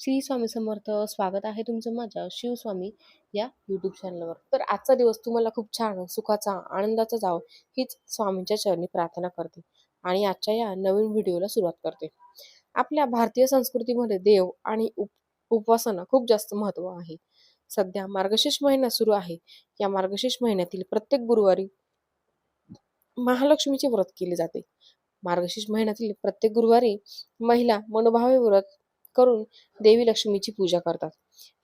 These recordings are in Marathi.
श्री स्वामी समर्थ स्वागत आहे तुमचं माझ्या शिवस्वामी या यूट्यूब चॅनलवर तर आजचा दिवस तुम्हाला खूप छान सुखाचा आनंदाचा जावं हीच स्वामींच्या चरणी प्रार्थना करते आणि आजच्या या नवीन व्हिडिओला सुरुवात करते. आपल्या भारतीय संस्कृतीमध्ये देव आणि उप उपवासांना खूप जास्त महत्त्व आहे. सध्या मार्गशीर्ष महिना सुरू आहे. या मार्गशीर्ष महिन्यातील प्रत्येक गुरुवारी महालक्ष्मीचे व्रत केले जाते. मार्गशीर्ष महिन्यातील प्रत्येक गुरुवारी महिला मनोभावे व्रत करून देवी लक्ष्मीची पूजा करतात.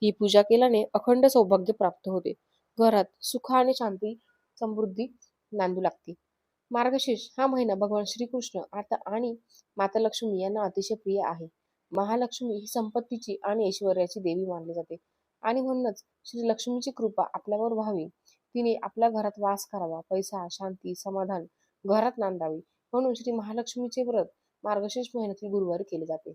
ही पूजा केल्याने अखंड सौभाग्य प्राप्त होते. घरात सुख आणि शांती समृद्धी नांदू लागते. मार्गशीर्ष हा महिना भगवान श्रीकृष्ण आता आणि माता लक्ष्मी यांना अतिशय प्रिय आहे. महालक्ष्मी ही संपत्तीची आणि ऐश्वर्याची देवी मानली जाते. आणि म्हणूनच श्री लक्ष्मीची कृपा आपल्यावर व्हावी. तिने आपल्या घरात वास करावा पैसा शांती समाधान घरात नांदावी म्हणून श्री महालक्ष्मीचे व्रत मार्गशीर्ष महिन्यातील गुरुवारी केले जाते.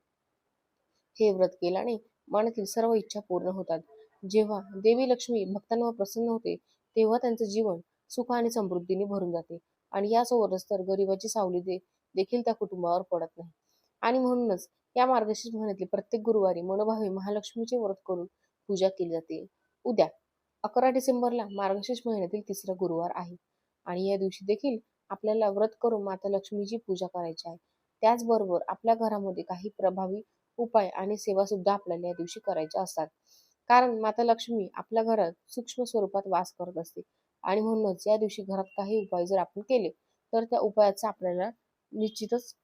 हे व्रत केल्याने मनातील सर्व इच्छा पूर्ण होतात. जेव्हा देवी लक्ष्मी भक्तांवर प्रसन्न होते तेव्हा त्यांचं जीवन सुख आणि समृद्धीने भरून जाते. आणि यासोबतच तर गरिबाची सावली दे देखील त्या कुटुंबावर पडत नाही. आणि म्हणूनच या मार्गशीर्ष महिन्यातील प्रत्येक गुरुवारी मनोभावे महालक्ष्मीचे व्रत करून पूजा केली जाते. उद्या अकरा डिसेंबरला मार्गशीर्ष महिन्यातील तिसरा गुरुवार आहे. आणि या दिवशी देखील आपल्याला व्रत करून माता लक्ष्मीची पूजा करायची आहे. त्याचबरोबर आपल्या घरामध्ये काही प्रभावी उपाय आणि सेवा सुद्धा आपल्याला या दिवशी करायच्या असतात. कारण माता लक्ष्मी आपल्या घरात सूक्ष्म स्वरूपात वास करत असते. आणि म्हणूनच या दिवशी घरात काही उपाय जर आपण केले तर त्या उपायाचा आपल्याला निश्चितच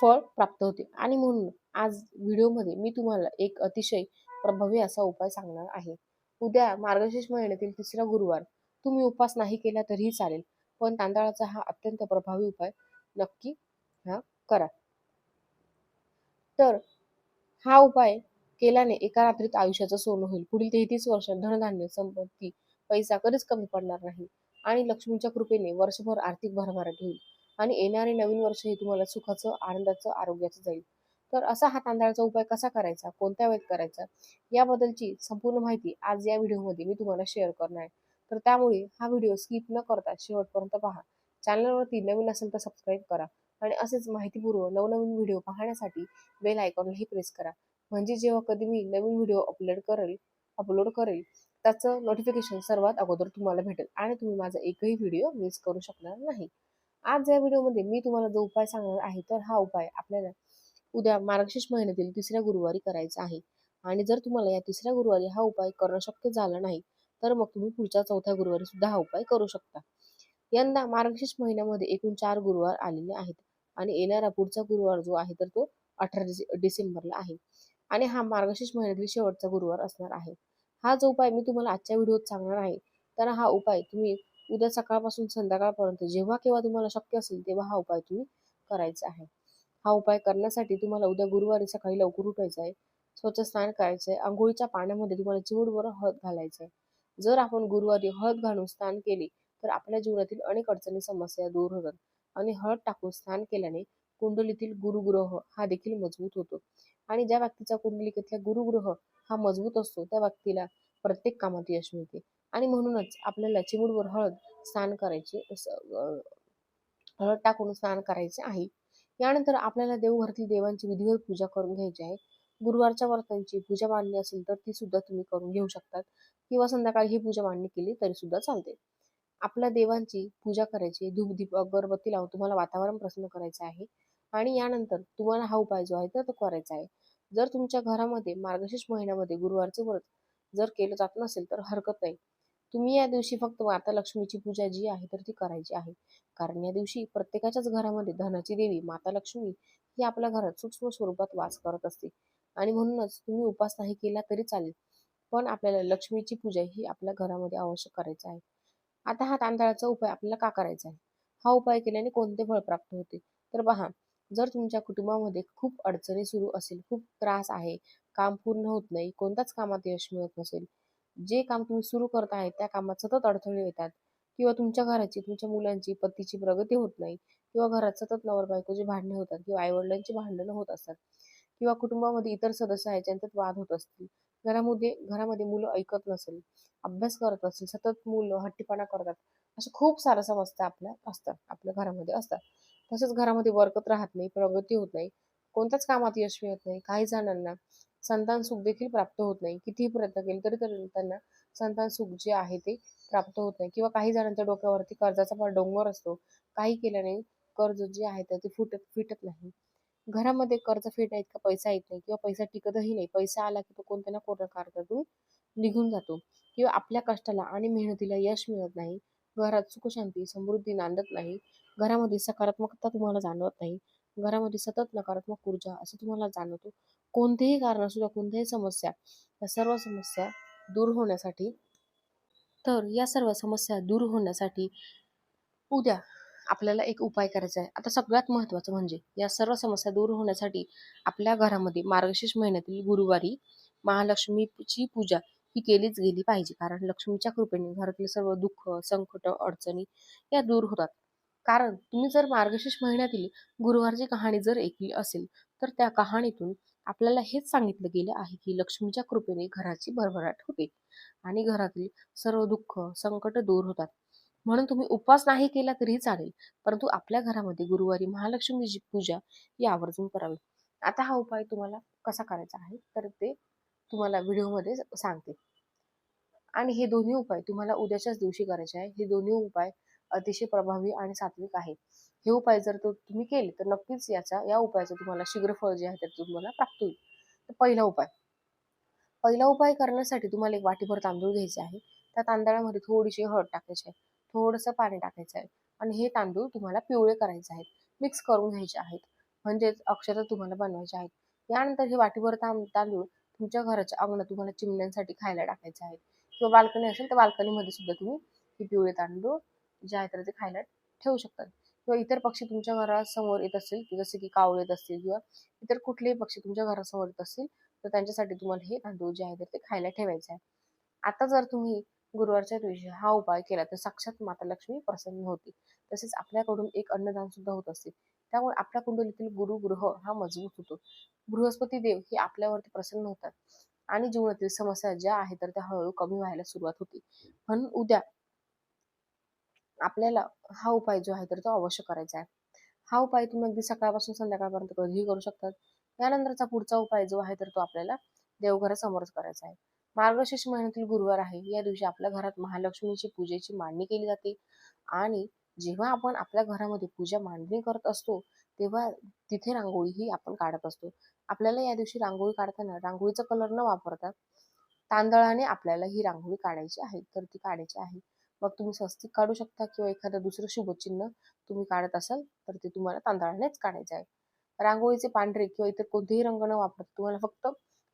फळ प्राप्त होते. आणि म्हणून आज व्हिडिओमध्ये मी तुम्हाला एक अतिशय प्रभावी असा उपाय सांगणार आहे. उद्या मार्गशीर्ष महिन्यातील तिसरा गुरुवार. तुम्ही उपास नाही केला तरीही चालेल. पण तांदळाचा हा अत्यंत प्रभावी उपाय नक्की हा करा. तर हा उपाय केल्याने एका रात्रीत आयुष्याचं सोनं होईल. पुढील तेहतीस वर्षात धनधान्य संपत्ती पैसा कधीच कमी पडणार नाही आणि लक्ष्मीच्या कृपेने वर्षभर आर्थिक भरभराट होईल आणि येणारे नवीन वर्ष हे तुम्हाला सुखाचं आनंदाचं आरोग्याचं जाईल. तर असा हा तांदळाचा उपाय कसा करायचा? कोणत्या वेळेत करायचा? याबद्दलची संपूर्ण माहिती आज या व्हिडिओमध्ये मी तुम्हाला शेअर करणार आहे. तर त्यामुळे हा व्हिडिओ स्किप न करता शेवटपर्यंत पहा. चॅनलवरती नवीन असेल तर सबस्क्राईब करा. आणि असेच माहितीपूर्व नवनवीन व्हिडिओ पाहण्यासाठी बेल आयकॉनलाही प्रेस करा. म्हणजे जेव्हा कधी मी नवीन व्हिडिओ अपलोड करेल अपलोड करेल त्याचं नोटिफिकेशन सर्वात अगोदर तुम्हाला भेटेल आणि तुम्ही माझा एकही व्हिडिओ मिस करू शकणार नाही. आज या व्हिडिओमध्ये मी तुम्हाला जो उपाय सांगणार आहे तर हा उपाय आपल्याला उद्या मार्गशीर्ष महिन्यातील तिसऱ्या गुरुवारी करायचा आहे. आणि जर तुम्हाला या तिसऱ्या गुरुवारी हा उपाय करणं शक्य झालं नाही तर मग तुम्ही पुढच्या चौथ्या गुरुवारी सुद्धा हा उपाय करू शकता. यंदा मार्गशीर्ष महिन्यामध्ये एकूण चार गुरुवार आलेले आहेत. आणि येणारा पुढचा गुरुवार जो आहे तर तो अठरा डिसेंबरला आहे. आणि हा मार्गशीर्ष महिन्यातील शेवटचा गुरुवार असणार आहे. हा जो उपाय मी तुम्हाला आजच्या व्हिडिओत सांगणार आहे तर हा उपाय तुम्ही उद्या सकाळपासून संध्याकाळपर्यंत जेव्हा केव्हा तुम्हाला शक्य असेल तेव्हा हा उपाय तुम्ही करायचा आहे. हा उपाय करण्यासाठी तुम्हाला उद्या गुरुवारी सकाळी लवकर उठायचं आहे स्वच्छ स्नान करायचं आहे आंघोळीच्या पाण्यामध्ये तुम्हाला चिवडवर हळद घालायचं आहे. जर आपण गुरुवारी हळद घालून स्नान केले तर आपल्या जीवनातील अनेक अडचणी समस्या दूर होतात. आणि हळद टाकून स्नान केल्याने कुंडलीतील गुरुग्रह हा देखील मजबूत होतो. आणि ज्या व्यक्तीचा कुंडलिकेतला गुरुग्रह हा मजबूत असतो त्या व्यक्तीला प्रत्येक कामात यश मिळते. आणि म्हणूनच आपल्याला चिमुडवर हळद स्नान करायचे हळद टाकून स्नान करायचे आहे. यानंतर आपल्याला देवघरातील देवांची विधिवत पूजा करून घ्यायची आहे. गुरुवारच्या व्रतांची पूजा मांडणी असेल तर ती सुद्धा तुम्ही करून घेऊ शकतात. किंवा संध्याकाळी ही पूजा मांडणी केली तरी सुद्धा चालते. आपल्या देवांची पूजा करायची धूप दीप अगरबत्ती लावून तुम्हाला वातावरण प्रसन्न करायचं आहे. आणि यानंतर तुम्हाला हा उपाय जो आहे तर तो करायचा आहे. जर तुमच्या घरामध्ये मार्गशीर्ष महिन्यामध्ये गुरुवारचे व्रत जर केलं जात नसेल तर हरकत नाही. तुम्ही या दिवशी फक्त माता लक्ष्मीची पूजा जी आहे तर ती करायची आहे. कारण या दिवशी प्रत्येकाच्याच घरामध्ये धनाची देवी माता लक्ष्मी ही आपल्या घरात सूक्ष्म स्वरूपात वास करत असते. आणि म्हणूनच तुम्ही उपास नाही केला तरी चालेल. पण आपल्याला लक्ष्मीची पूजा ही आपल्या घरामध्ये आवश्यक करायची आहे. आता हा तांदळाचा उपाय आपल्याला का करायचा आहे? हा उपाय केल्याने कोणते फळ प्राप्त होते? तर पहा जर तुमच्या कुटुंबामध्ये खूप अडचणी सुरू असेल खूप त्रास आहे काम पूर्ण होत नाही कोणत्याच कामात यश मिळत नसेल जे काम तुम्ही सुरू करत आहे त्या कामात सतत अडथळे येतात किंवा तुमच्या घराची तुमच्या मुलांची पतीची प्रगती होत नाही किंवा घरात सतत नवर बायकोची भांडणे होतात किंवा आईवडिलांची भांडणं होत असतात किंवा कुटुंबामध्ये इतर सदस्य आहेत त्यांच्यात वाद होत असतील घरामध्ये घरामध्ये मुलं ऐकत नसेल अभ्यास करत नसेल सतत मुलं हट्टीपणा करतात अशा खूप सारं समस्या आपल्या असतात आपल्या घरामध्ये असतात. तसेच घरामध्ये बरकत राहत नाही प्रगती होत नाही कोणत्याच कामात यश मिळत नाही काही जणांना संतान सुख देखील प्राप्त होत नाही कितीही प्रयत्न केले तरी तरी त्यांना संतान सुख जे आहे ते प्राप्त होत नाही किंवा काही जणांच्या डोक्यावरती कर्जाचा फार डोंगर असतो काही केल्याने कर्ज जे आहे ते फुटत फिटत नाही. घरामध्ये कर्ज फेडण्या इतका पैसा येत नाही किंवा पैसा टिकतही नाही. पैसा आला की तो कोणत्या ना कोणत्या कारणातून निघून जातो. किंवा आपल्या कष्टाला आणि मेहनतीला यश मिळत नाही. घरात सुखशांती समृद्धी नांदत नाही. घरामध्ये सकारात्मकता तुम्हाला जाणवत नाही. घरामध्ये सतत नकारात्मक ऊर्जा असं तुम्हाला जाणवतो. कोणतेही कारण असू द्या कोणत्याही समस्या या सर्व समस्या दूर होण्यासाठी तर या सर्व समस्या दूर होण्यासाठी उद्या आपल्याला एक उपाय करायचा आहे. आता सगळ्यात महत्त्वाचं म्हणजे या सर्व समस्या दूर होण्यासाठी आपल्या घरामध्ये मार्गशीर्ष महिन्यातील गुरुवारी महालक्ष्मीची पूजा ही केलीच गेली पाहिजे. कारण लक्ष्मीच्या कृपेने घरातील सर्व दुःख संकट अडचणी या दूर होतात. कारण तुम्ही जर मार्गशीर्ष महिन्यातील गुरुवारची कहाणी जर ऐकली असेल तर त्या कहाणीतून आपल्याला हेच सांगितलं गेलं आहे की लक्ष्मीच्या कृपेने घराची भरभराट होते आणि घरातील सर्व दुःख संकट दूर होतात. म्हणून तुम्ही उपवास नाही केला तरीही चालेल. परंतु आपल्या घरामध्ये गुरुवारी महालक्ष्मीची पूजा ही आवर्जून करावी. आता हा उपाय तुम्हाला कसा करायचा आहे तर ते तुम्हाला व्हिडिओमध्ये सांगते. आणि हे दोन्ही उपाय तुम्हाला उद्याच्याच दिवशी करायचे आहे. हे दोन्ही उपाय अतिशय प्रभावी आणि सात्विक आहे. हे उपाय जर तो तुम्ही केले तर नक्कीच याचा या उपायाचं तुम्हाला शीघ्रफळ जे आहे ते तुम्हाला प्राप्त होईल. तर पहिला उपाय. पहिला उपाय करण्यासाठी तुम्हाला एक वाटीभर तांदूळ घ्यायचे आहे. त्या तांदळामध्ये थोडीशी हळद टाकायची आहे. थोडंसं पाणी टाकायचं आहे. आणि हे तांदूळ तुम्हाला पिवळे करायचे आहेत. मिक्स करून घ्यायचे आहेत. म्हणजेच अक्षरं तुम्हाला बनवायचे आहेत. यानंतर हे वाटीभर तांदूळ तुमच्या घराच्या अंगणात तुम्हाला चिमण्यांसाठी खायला टाकायचे आहेत. किंवा बाल्कनी असेल तर बाल्कनीमध्ये सुद्धा तुम्ही हे पिवळे तांदूळ जे आहे तर ते खायला ठेवू शकतात. किंवा इतर पक्षी तुमच्या घरासमोर येत असतील जसे की कावळे येत असतील किंवा इतर कुठलेही पक्षी तुमच्या घरासमोर येत असतील तर त्यांच्यासाठी तुम्हाला हे तांदूळ जे आहे तर ते खायला ठेवायचे आहे आता जर तुम्ही गुरुवारच्या दिवशी हा उपाय केला तर साक्षात माता लक्ष्मी प्रसन्न होती. तसेच आपल्याकडून एक अन्नदान सुद्धा होत असते त्यामुळे आपल्या कुंडलीतील गुरु ग्रह हा मजबूत होतो. बृहस्पती देव हे आपल्यावरती प्रसन्न होतात. आणि जीवनातील समस्या ज्या आहेत तर त्या हळूहळू कमी व्हायला सुरुवात होती. म्हणून उद्या आपल्याला हा उपाय जो आहे तर तो अवश्य करायचा आहे. हा उपाय तुम्ही अगदी सकाळपासून संध्याकाळपर्यंत कधीही करू शकतात. यानंतरचा पुढचा उपाय जो आहे तर तो आपल्याला देवघरासमोरच करायचा आहे. मार्गशीर्ष महिन्यातील गुरुवार आहे. या दिवशी आपल्या घरात महालक्ष्मीची पूजेची मांडणी केली जाते. आणि जेव्हा आपण आपल्या घरामध्ये पूजा मांडणी करत असतो तेव्हा तिथे रांगोळी ही आपण काढत असतो. आपल्याला या दिवशी रांगोळी काढताना रांगोळीचा कलर न वापरता तांदळाने आपल्याला ही रांगोळी काढायची आहे. तर ती काढायची आहे. मग तुम्ही स्वस्तिक काढू शकता किंवा एखादं दुसरं शुभचिन्ह तुम्ही काढत असाल तर ते तुम्हाला तांदळानेच काढायचं आहे. रांगोळीचे पांढरे किंवा इतर कोणतेही रंग न वापरता तुम्हाला फक्त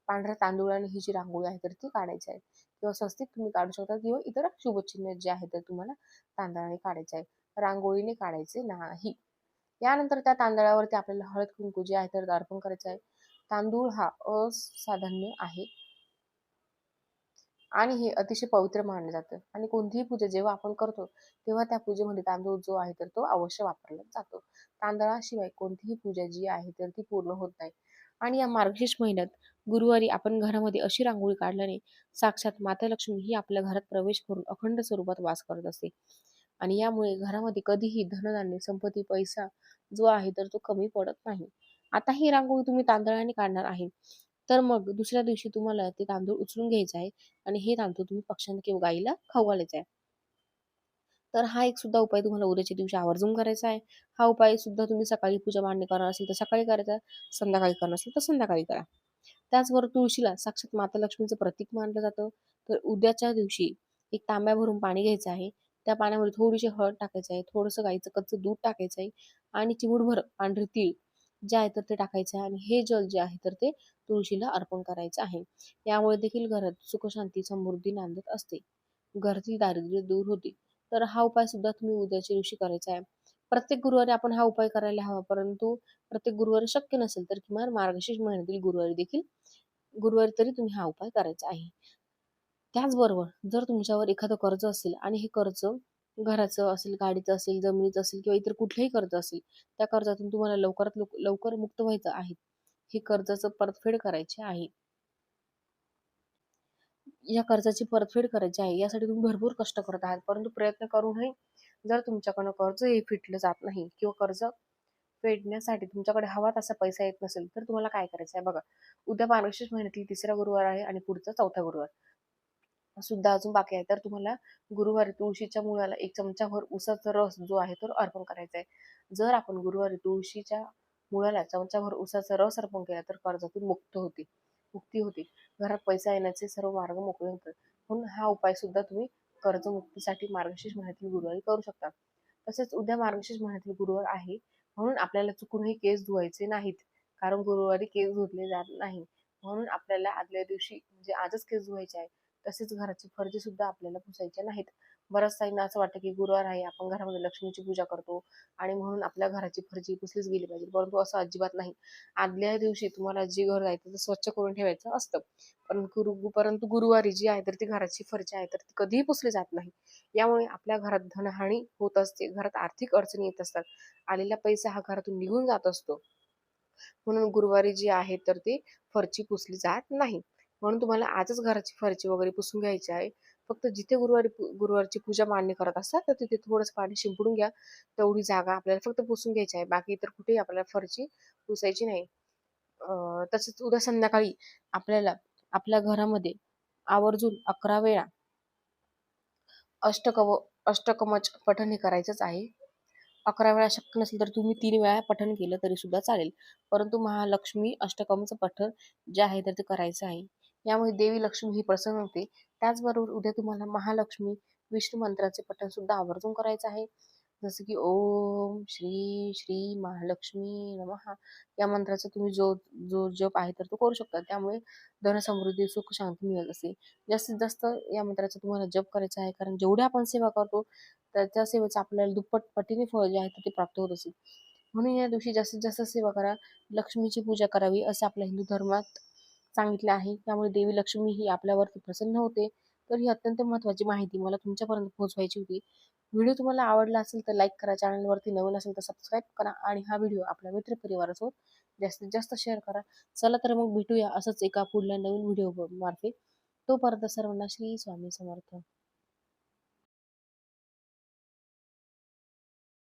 पांढऱ्या तांदूळाने ही जी रांगोळी आहे तर ती काढायची आहे. किंवा स्वस्तिक तुम्ही काढू शकता किंवा इतर शुभचिन्ह जे आहे तर तुम्हाला तांदळाने काढायचे आहे. रांगोळीने काढायचे नाही. यानंतर त्या तांदळावरती आपल्याला हळद कुंकू जे आहे तर अर्पण करायचं आहे. तांदूळ हा असाधान्य आहे. आणि हे अतिशय पवित्र मानलं जातं. आणि कोणतीही पूजा जेव्हा आपण करतो तेव्हा त्या पूजेमध्ये तांदूळ जो आहे तर तो अवश्य वापरला जातो. तांदळाशिवाय कोणतीही पूजा जी आहे तर ती पूर्ण होत नाही. आणि या मार्गशीर्ष महिन्यात गुरुवारी आपण घरामध्ये अशी रांगोळी काढल्याने साक्षात माता लक्ष्मी ही आपल्या घरात प्रवेश करून अखंड स्वरूपात वास करत असते. आणि यामुळे घरामध्ये कधीही धनधान्य संपत्ती पैसा जो आहे तर तो कमी पडत नाही. आता ही रांगोळी तुम्ही तांदळाने काढणार आहे. तर मग दुसऱ्या दिवशी तुम्हाला ते तांदूळ उचलून घ्यायचे आहे आणि हे तांदूळ तुम्ही पक्ष्यांना किंवा गाईला खाऊ आहे. तर हा एक सुद्धा उपाय तुम्हाला उद्याच्या दिवशी आवर्जून करायचा आहे. हा उपाय सुद्धा तुम्ही सकाळी पूजा मांडणी करणार असेल तर सकाळी करायचा संध्याकाळी करणार असेल तर संध्याकाळी करा. त्याचबरोबर तुळशीला साक्षात माता लक्ष्मीचं प्रतीक मानलं जातं. तर उद्याच्या दिवशी एक तांब्या भरून पाणी घ्यायचं आहे. त्या पाण्यामध्ये थोडीशी हळद टाकायचं आहे. थोडंसं गाईचं कच्चं दूध टाकायचं आहे. आणि चिमूटभर पांढरे तीळ जे आहे तर ते टाकायचं आहे. आणि हे जल जे आहे तर ते तुळशीला अर्पण करायचं आहे. यामुळे देखील घरात सुखशांती समृद्धी नांदत असते. घरातील दारिद्र्य दूर होते. तर हा उपाय सुद्धा तुम्ही उद्याच्या दिवशी करायचा आहे. प्रत्येक गुरुवारी आपण हा उपाय करायला हवा परंतु प्रत्येक गुरुवारी शक्य नसेल तर किमान मार्गशीर्ष महिन्यातील गुरुवारी देखील गुरुवारी तरी तुम्ही हा उपाय करायचा आहे. त्याचबरोबर जर तुमच्यावर एखादं कर्ज असेल आणि हे कर्ज घराचं असेल गाडीचं असेल जमिनीचं असेल किंवा इतर कुठलंही कर्ज असेल त्या कर्जातून तुम्हाला लवकरात लवकर मुक्त व्हायचं आहे. हे कर्जाचं परतफेड करायचे आहे. या कर्जाची परतफेड करायची आहे यासाठी तुम्ही भरपूर कष्ट करत आहात. परंतु प्रयत्न करूनही जर तुमच्याकडनं कर्ज हे फिटलं जात नाही किंवा कर्ज फेडण्यासाठी तुमच्याकडे हवा तसा पैसा येत नसेल तर तुम्हाला काय करायचं आहे? बघा उद्या मार्गशीर्ष महिन्यातील तिसरा गुरुवार आहे आणि पुढचा चौथा गुरुवार सुद्धा अजून बाकी आहे. तर तुम्हाला गुरुवारी तुळशीच्या मुळाला एक चमचाभर उसाचा रस जो आहे तो अर्पण करायचा आहे. जर आपण गुरुवारी तुळशीच्या मुळाला चमचाभर उसाचा रस अर्पण केला तर कर्जातून मुक्त होते मुक्ती होते. घरात पैसा येण्याचे सर्व मार्ग मोकळे होतात म्हणून हा उपाय सुद्धा तुम्ही कर्जमुक्तीसाठी मार्गशीर्ष महिन्यातील गुरुवारी करू शकता. तसेच उद्या मार्गशीर्ष महिन्यातील गुरुवार आहे. म्हणून आपल्याला चुकूनही केस धुवायचे नाहीत. कारण गुरुवारी केस धुतले जात नाही. म्हणून आपल्याला आदल्या दिवशी म्हणजे आजच केस धुवायचे आहे. तसेच घराची फरची सुद्धा आपल्याला पुसायचे नाहीत. बऱ्याच ताईंना असं वाटतं की गुरुवार आहे आपण घरामध्ये लक्ष्मीची पूजा करतो आणि म्हणून आपल्या घराची फरची पुसलीच गेली पाहिजे. परंतु असं अजिबात नाही. आदल्या दिवशी तुम्हाला जे घर जायचं ते स्वच्छ करून ठेवायचं असतं. पण गुरु परंतु गुरुवारी जी आहे तर ती घराची फरची आहे तर ती कधीही पुसली जात नाही. यामुळे आपल्या घरात धनहानी होत असते. घरात आर्थिक अडचणी येत असतात. आलेला पैसा हा घरातून निघून जात असतो. म्हणून गुरुवारी जी आहे तर ती फरची पुसली जात नाही. म्हणून तुम्हाला आजच घराची फरची वगैरे पुसून घ्यायची आहे. फक्त जिथे गुरुवारी गुरुवारची पूजा मान्य करत असतात तर तिथे थोडंसं पाणी शिंपडून घ्या. तेवढी जागा आपल्याला फक्त पुसून घ्यायची आहे. बाकी इतर कुठेही आपल्याला फरची पुसायची नाही. तसेच उद्या संध्याकाळी आपल्याला आपल्या घरामध्ये आवर्जून अकरा वेळा अष्टकव अष्टकमच पठण हे करायचंच आहे. अकरा वेळा शक्य नसेल तर तुम्ही तीन वेळा पठण केलं तरी सुद्धा चालेल. परंतु महालक्ष्मी अष्टकमचं पठण जे आहे तर ते करायचं आहे. यामुळे देवी लक्ष्मी ही प्रसन्न होते. त्याचबरोबर उद्या तुम्हाला महालक्ष्मी विष्णू मंत्राचे पठण सुद्धा आवर्जून करायचं आहे. जसं की ओम श्री श्री महालक्ष्मी नमः. या मंत्राचा तुम्ही जो जो जप आहे तर तो करू शकता. त्यामुळे धनसमृद्धी सुख शांती मिळत असते जास्तीत जास्त या मंत्राचा तुम्हाला जप करायचा आहे. कारण जेवढे आपण सेवा करतो तर त्या सेवेचं आपल्याला दुप्पट पटीने फळ जे आहे ते प्राप्त होत असेल म्हणून या दिवशी जास्तीत जास्त सेवा करा. लक्ष्मीची पूजा करावी असं आपल्या हिंदू धर्मात सांगितलं आहे. त्यामुळे देवी लक्ष्मी ही आपल्यावरती प्रसन्न होते. तर ही अत्यंत महत्त्वाची माहिती मला तुमच्यापर्यंत पोहोचवायची होती. व्हिडिओ तुम्हाला आवडला असेल तर लाईक करा चॅनलवरती नवीन असेल तर सबस्क्राईब करा आणि हा व्हिडिओ आपल्या मित्रपरिवारासोबत जास्तीत जास्त शेअर करा. चला तर मग भेटूया असंच एका पुढल्या नवीन व्हिडिओ मार्फत तोपर्यंत सर्वांना श्री स्वामी समर्थ.